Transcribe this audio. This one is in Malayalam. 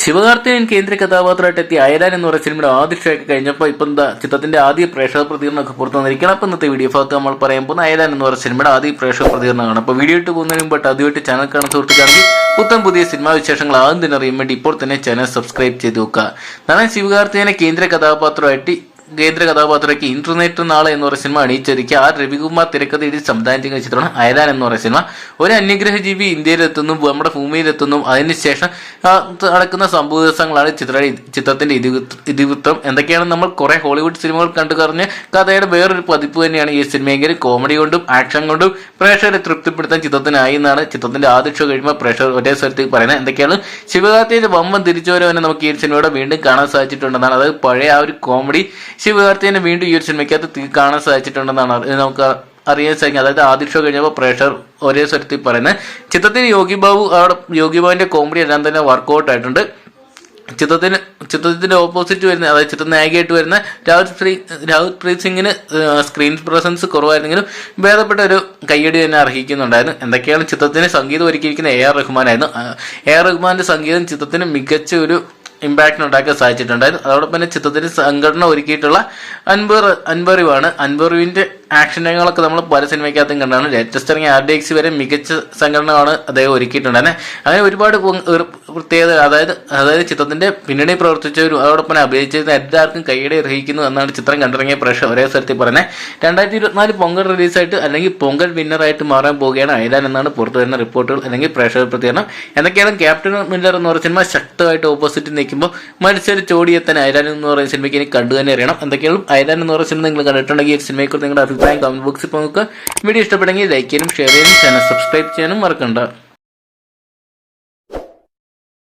ശിവകാർത്തികൻ കേന്ദ്ര കഥാപാത്രമായിട്ട് എത്തിയ അയലാൻ എന്ന് പറയുന്ന സിനിമയുടെ ആദ്യ ഷോയൊക്കെ ഒക്കെ കഴിഞ്ഞപ്പോൾ ഇപ്പം എന്താ ചിത്രത്തിന്റെ ആദ്യ പ്രേക്ഷക പ്രതികരണമൊക്കെ പുറത്തു വന്നിരിക്കണം അപ്പം ഇന്നത്തെ വീഡിയോ ഭാഗത്ത് നമ്മൾ പറയാൻ പോകുന്ന അയലാൻ എന്ന് പറയുന്ന സിനിമയുടെ ആദ്യ പ്രേക്ഷക പ്രതികരണമാണ്. അപ്പോൾ വീഡിയോ ഇട്ട് പോകുന്നതിന് മുമ്പ് ആദ്യമായിട്ട് ചാനൽ കാണുന്ന സുഹൃത്തുക്കാണെങ്കിൽ പുത്തൻ പുതിയ സിനിമാ വിശേഷങ്ങൾ ആദ്യം തന്നെ അറിയാൻ വേണ്ടി ഇപ്പോൾ തന്നെ ചാനൽ സബ്സ്ക്രൈബ് ചെയ്ത് നോക്കുക. നാളെ ശിവകാർത്തികനെ കേന്ദ്ര കഥാപാത്രമായിട്ട് കേന്ദ്ര കഥാപാത്രയ്ക്ക് ഇന്റർനെറ്റ് നാളെ എന്ന് പറയുന്ന സിനിമ അണിയിച്ചൊരുക്കി. ആർ രവികുമാർ തിരക്കഥയിൽ സംവിധാനം ചെയ്യുന്ന ചിത്രമാണ് അയലാൻ എന്ന് പറയുന്ന സിനിമ ഒരു അന്യഗ്രഹ ജീവി ഇന്ത്യയിലെത്തുന്നു നമ്മുടെ ഭൂമിയിലെത്തുന്നു. അതിനുശേഷം നടക്കുന്ന സംഭവ ദിവസങ്ങളാണ് ചിത്ര ചിത്രത്തിന്റെ ഇതിവൃത്തം. എന്തൊക്കെയാണ് നമ്മൾ കുറെ ഹോളിവുഡ് സിനിമകൾ കണ്ടു കറിഞ്ഞ് കഥയുടെ വേറൊരു പതിപ്പ് തന്നെയാണ് ഈ സിനിമയെങ്കിലും കോമഡി കൊണ്ടും ആക്ഷൻ കൊണ്ടും പ്രേക്ഷകരെ തൃപ്തിപ്പെടുത്താൻ ചിത്രത്തിനായി എന്നാണ് ചിത്രത്തിന്റെ ആദ്യ ഷോ കഴിയുമ്പോൾ പ്രേക്ഷകർ ഒരേ സ്വരത്തിൽ പറയുന്നത്. എന്തൊക്കെയാണ്? ശിവകാർത്തിയുടെ വമ്പൻ തിരിച്ചുവരവനെ നമുക്ക് ഈ സിനിമയുടെ വീണ്ടും കാണാൻ സാധിച്ചിട്ടുണ്ടെന്നാണ്. അതായത് പഴയ ആ ഒരു കോമഡി ശിവകാർത്തിനെ വീണ്ടും ഈ ഒരു സിനിമയ്ക്കകത്ത് കാണാൻ സാധിച്ചിട്ടുണ്ടെന്നാണ് നമുക്ക് അറിയാൻ സാധിക്കും അതായത് ആദ്യ ഷോ കഴിഞ്ഞപ്പോൾ പ്രഷർ ഒരേ സ്വരത്തിൽ പറയുന്നത്. ചിത്രത്തിൽ യോഗി ബാബു അവിടെ യോഗി ബാബുവിന്റെ കോമഡി എല്ലാം തന്നെ വർക്കൗട്ട് ആയിട്ടുണ്ട്. ചിത്രത്തിന് ചിത്രത്തിന്റെ ഓപ്പോസിറ്റ് വരുന്ന അതായത് ചിത്ര നായികയായിട്ട് വരുന്ന രാഹുൽ ശ്രീ രാഹുൽ പ്രീത് സിംഗിന് സ്ക്രീൻ പ്രസൻസ് കുറവായിരുന്നെങ്കിലും ഭേദപ്പെട്ട ഒരു കയ്യടി തന്നെ അർഹിക്കുന്നുണ്ടായിരുന്നു. എന്തൊക്കെയാണ് ചിത്രത്തിന് സംഗീതം ഒരുക്കിയിരിക്കുന്ന എ ആർ റഹ്മാനായിരുന്നു. എ ആർ റഹ്മാന്റെ സംഗീതം ചിത്രത്തിന് മികച്ച ഒരു ഇമ്പാക്റ്റ് ഉണ്ടാക്കാൻ സാധിച്ചിട്ടുണ്ടായിരുന്നു. അതോടൊപ്പം തന്നെ ചിത്രത്തിന് സംഘടന ഒരുക്കിയിട്ടുള്ള അൻപർ അൻപറിവാണ് അൻപറിവിന്റെ ആക്ഷൻ രംഗങ്ങളൊക്കെ നമ്മൾ പല സിനിമയ്ക്കകത്തും കണ്ടാണ്. ലേറ്റസ്റ്റ് ഇറങ്ങിയ ആർ ഡി എക്സ് വരെ മികച്ച സംഘടനയാണ് അദ്ദേഹം ഒരുക്കിയിട്ടുണ്ട് ഒരുക്കിയിട്ടുണ്ടായിരുന്നത് അങ്ങനെ ഒരുപാട് പ്രത്യേകത അതായത് അതായത് ചിത്രത്തിന്റെ പിന്നണി പ്രവർത്തിച്ചവരും അതോടൊപ്പം അഭിനയിച്ചിരുന്ന എല്ലാവർക്കും കൈയുടെ അർഹിക്കുന്നു എന്നാണ് ചിത്രം കണ്ടിറങ്ങിയ പ്രേക്ഷകർ ഒരേ സ്ഥലത്തിൽ പറയുന്നത് രണ്ടായിരത്തി ഇരുപത്തിനാല് പൊങ്കൽ റിലീസായിട്ട് അല്ലെങ്കിൽ പൊങ്കൽ വിന്നറായിട്ട് മാറാൻ പോവുകയാണ് അയലാൻ എന്നാണ് പുറത്തു വരുന്ന റിപ്പോർട്ടുകൾ അല്ലെങ്കിൽ പ്രേക്ഷക പ്രതികരണം എന്തൊക്കെയാണ് ക്യാപ്റ്റൻ മില്ലർ എന്ന് പറയുന്ന സിനിമ ശക്തമായിട്ട് ഓപ്പോസിറ്റ് നിൽക്കുമ്പോൾ മത്സരിച്ച് ഓടിയെത്താൻ അയലാൻ എന്ന് പറയുന്ന സിനിമയ്ക്ക് ഇനി കണ്ടു തന്നെ അറിയണം. എന്തൊക്കെയാണ് അയലാൻ എന്ന് പറയുന്ന സിനിമ നിങ്ങൾ കണ്ടിട്ടുണ്ടെങ്കിൽ സിനിമയെക്കുറിച്ച് നിങ്ങളുടെ അഭിപ്രായം കമന്റ് ബോക്സിൽ നോക്കുക വീഡിയോ ഇഷ്ടപ്പെടുമെങ്കിൽ ലൈക്ക് ചെയ്യാനും ഷെയർ ചെയ്യാനും ചാനൽ സബ്സ്ക്രൈബ് ചെയ്യാനും മറക്കണ്ട.